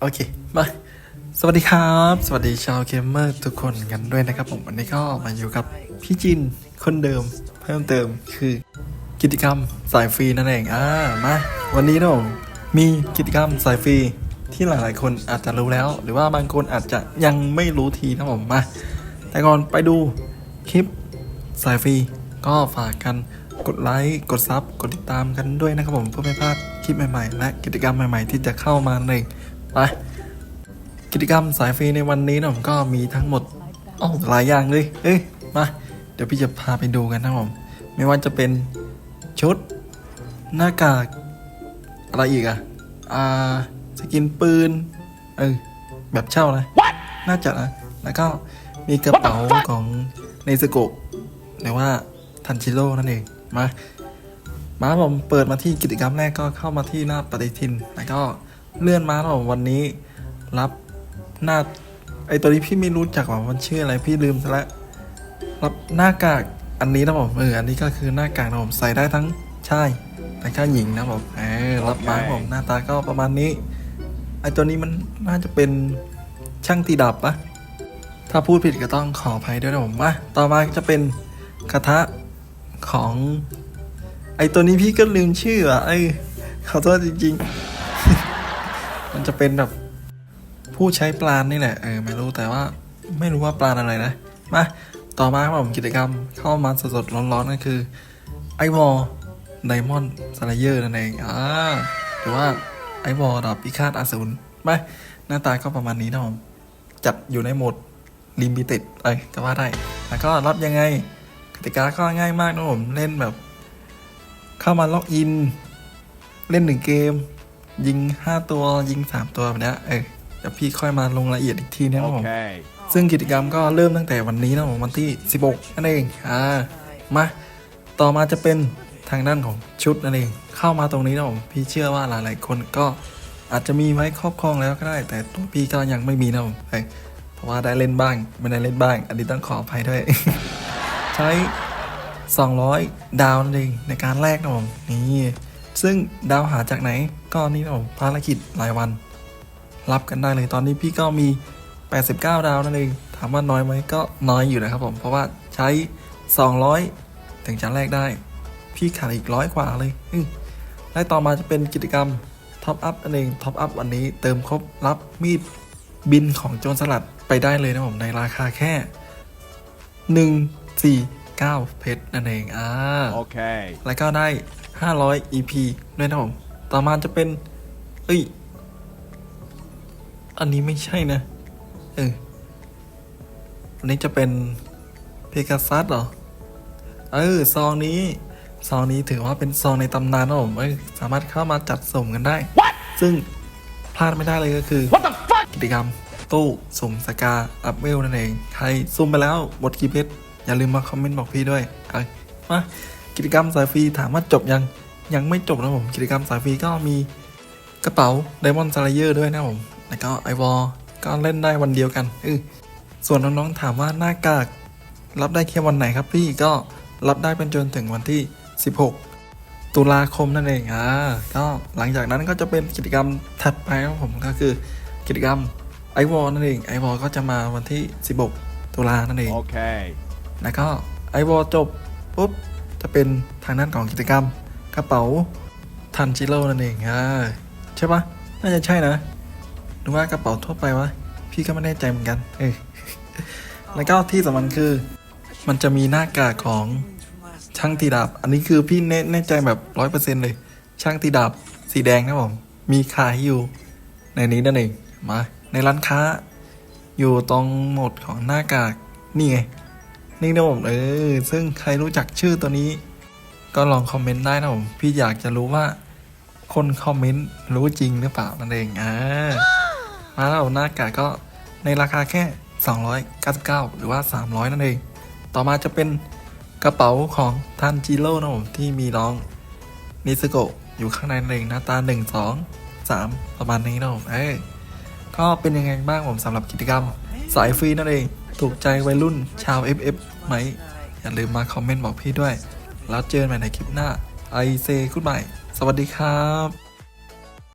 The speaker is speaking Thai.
โอเค มา สวัสดีครับ สวัสดีชาวเกมเมอร์ทุกคนกันด้วยนะครับผม วันนี้ก็มาอยู่กับพี่จินคนเดิม เพิ่มเติมคือกิจกรรมสายฟรีนั่นเอง อ่า มา วันนี้นะผมมีกิจกรรมสายฟรีที่หลาย ๆ คนอาจจะรู้แล้ว หรือว่าบางคนอาจจะยังไม่รู้ทีนะผมมา แต่ก่อนไปดูคลิปสายฟรีก็ฝากกันกดไลค์ กดซับ กดติดตามกันด้วยนะครับผมเพื่อไม่พลาดคลิปใหม่ ๆ และกิจกรรมใหม่ ๆ ที่จะเข้ามาเลย ไปกิจกรรมสายฟรีในวันนี้นะผมก็มีทั้งหมดโอ้หลายอย่างเลยเอ้ยมาเดี๋ยวพี่จะพาไปดูกันนะผมไม่ว่าจะเป็นชุดหน้ากากอะไรอีกอะอ่าสกินปืนเออแบบเช่านะ น่าจะนะแล้วก็มีกระเป๋าของเนซโกะหรือว่าทันชิโร่นั่นเองมามาผมเปิดมาที่กิจกรรมแรกก็เข้ามาที่หน้าปฏิทิน แล้วก็ เลื่อนมาแล้วผมวันนี้รับหน้าไอตัวนี้พี่ไม่รู้จักว่ามันชื่ออะไรพี่ลืมซะแล้วรับหน้ากากอันนี้นะผมเอออันนี้ก็คือหน้ากากนะผมใส่ได้ทั้งชายและก็หญิงนะผมเออรับมาผมหน้าตาก็ประมาณนี้ไอตัวนี้มันน่าจะเป็นช่างตีดับปะถ้าพูดผิดก็ต้องขออภัยด้วยนะผมมาต่อมาจะเป็นกระทะของ ไอตัวนี้พี่ก็ลืมชื่ออะไอขอโทษจริง ๆ มันจะเป็นแบบผู้ใช้ปลานนี่แหละเออไม่รู้แต่ว่าไม่รู้ว่าปลานอะไรนะมาต่อมาครับผมกิจกรรมเข้ามาสดๆร้อนๆก็คือไอวอลไดมอนด์สไลเยอร์นั่นเองอ่าหรือว่าไอวอลดาบพิฆาตอสูรมาหน้าตาก็ประมาณนี้นะผมจัดอยู่ในโหมดลิมิเต็ดเอ้ยก็ว่าได้ แล้วก็รับยังไงกติกาก็ง่ายมากนะผมเล่นแบบ เข้ามาล็อกอิน เล่นหนึ่งเกม ยิง 5 ตัวยิง 3 ตัวแบบเนี้ยเออเดี๋ยวพี่ค่อยมาลงรายละเอียดอีกทีนะครับผม Okay. ซึ่งกิจกรรมก็เริ่มตั้งแต่วันนี้นะผมวันที่ 16 นั่นเองอ่ามาต่อมาจะเป็นทางด้านของชุดนั่นเอง เข้ามาตรงนี้นะผมพี่เชื่อว่าหลาย ๆ คนก็อาจจะมีไว้ครอบครองแล้วก็ได้ แต่ตัวพี่ก็ยังไม่มีนะผมเฮ้ยเพราะว่าได้เล่นบ้างไม่ได้เล่นบ้าง อันนี้ต้องขออภัยด้วย ใช้ 200 ดาวนั่นเองในการแลกนะผมนี่ซึ่งดาวหาจากไหน ก็นี่นะผมภารกิจรายวัน รับกันได้เลยตอนนี้พี่ก็มี 89 ดาวนั่นเองถามว่าน้อยไหมก็น้อยอยู่นะครับผม เพราะว่าใช้ 200 ถึงจะแลกได้ พี่ขาดอีกร้อยกว่าเลยอืมและต่อมาจะเป็นกิจกรรมท็อปอัพนั่นเองท็อปอัพวันนี้เติมครบรับมีดบินของโจรสลัดไปได้เลยนะผมในราคาแค่ 149 เพชรนั่นเอง อ่า Okay. แล้วก็ได้ 500 EP ด้วยนะผม ต่อมาจะเป็น เอ้ย อันนี้ไม่ใช่นะ เออ อันนี้จะเป็นเพกาซัสเหรอ เออ ซองนี้ ซองนี้ถือว่าเป็นซองในตำนานนะผมเอ้ยสามารถเข้ามาจัดสุ่มกันได้ซึ่งพลาดไม่ได้เลยก็คือ What the fuck? กิจกรรมตู้สุ่มสกา อัพเวลนั่นเอง ใครสุ่มไปแล้วหมดกี่เพชรอย่าลืมมาคอมเมนต์บอกพี่ด้วย เอามากิจกรรมสายฟรีถามว่าจบยัง ยังไม่จบนะผมกิจกรรมสายฟรีก็มีกระเป๋า Diamond Slayer ด้วยนะผม แล้วก็ไอวอลก็เล่นได้วันเดียวกันเออส่วนน้องๆถามว่าหน้ากาก รับได้แค่วันไหนครับพี่ก็รับได้เป็นจนถึงวันที่ 16 ตุลาคมนั่นเองอ่าก็หลังจากนั้นก็จะเป็นกิจกรรมถัดไปของผมก็คือกิจกรรมไอวอลนั่นเองไอวอลก็จะมาวันที่ 16 ตุลานั่นเอง Okay. แล้วก็ไอวอลจบปุ๊บจะเป็นทางด้านของกิจกรรม กระเป๋าทันจิโร่นั่นเองอ่าใช่ปะน่าจะใช่นะหรือว่ากระเป๋าทั่วไปวะพี่ก็ไม่แน่ใจเหมือนกัน เออแล้วก็ที่สำคัญคือ มันจะมีหน้ากากของช่างตีดาบ อันนี้คือพี่แน่ใจแบบร้อยเปอร์เซ็นต์เลย ช่างตีดาบสีแดงนะผมมีขายอยู่ ในนี้นั่นเองมาในร้านค้า อยู่ตรงหมดของหน้ากากนี่ไงนี่นะผมเออซึ่งใครรู้จักชื่อตัวนี้ ก็ลองคอมเมนต์ได้นะผม พี่อยากจะรู้ว่า คนคอมเมนต์รู้จริงหรือเปล่านั่นเองอ่ามาแล้วหน้ากากก็ในราคาแค่ 299 หรือว่า 300 นั่นเอง ต่อมาจะเป็นกระเป๋าของทันจิโร่นะผมที่มีน้องนิสโกะอยู่ข้างในนั่นเองหน้าตา 1 2 3 ประมาณนี้นะผมเอ้ก็เป็นยังไงบ้างผมสำหรับกิจกรรม สายฟรีนั่นเอง ถูกใจวัยรุ่นชาว FF ไหม อย่าลืมมาคอมเมนต์บอกพี่ด้วย แล้วเจอกันใหม่ในคลิปหน้าไอเซคุณใหม่ สวัสดีครับ